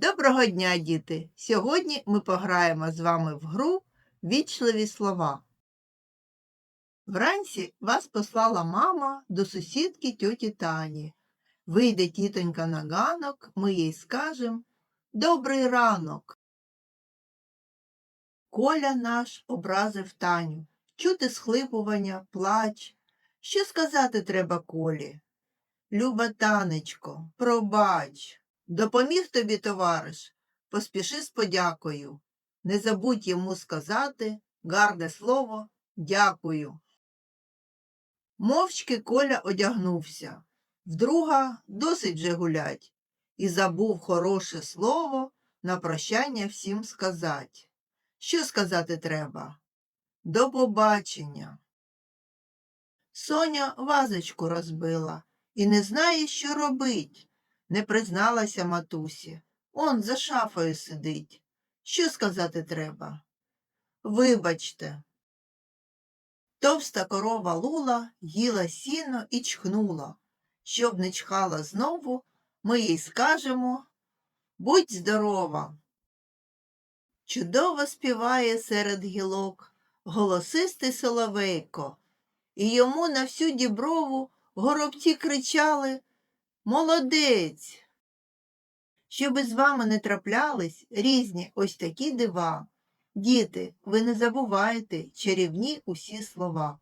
Доброго дня, діти! Сьогодні ми пограємо з вами в гру Вічливі слова. Вранці вас послала мама до сусідки тьоті Тані. Вийде тітонька на ганок, ми їй скажем Добрий ранок. Коля наш образив Таню. Чути схлипування, плач. Що сказати треба Колі? Люба танечко, пробач. Допоміг тобі, товариш, поспіши з подякою. Не забудь йому сказати гарне слово дякую. Мовчки Коля одягнувся. Вдруга досить же гулять, і забув хороше слово на прощання всім сказать. Що сказати треба? До побачення. Соня вазочку розбила і не знає, що робить. Не призналася матусі. Он за шафою сидить. Що сказати треба? Вибачте. Товста корова лула їла сіно і чхнула. Щоб не чхала знову, ми їй скажемо Будь здорова. Чудово співає серед гілок голосистий соловейко, і йому на всю діброву горобці кричали Молодець! Щоби з вами не траплялись різні ось такі дива. Діти, ви не забувайте чарівні усі слова.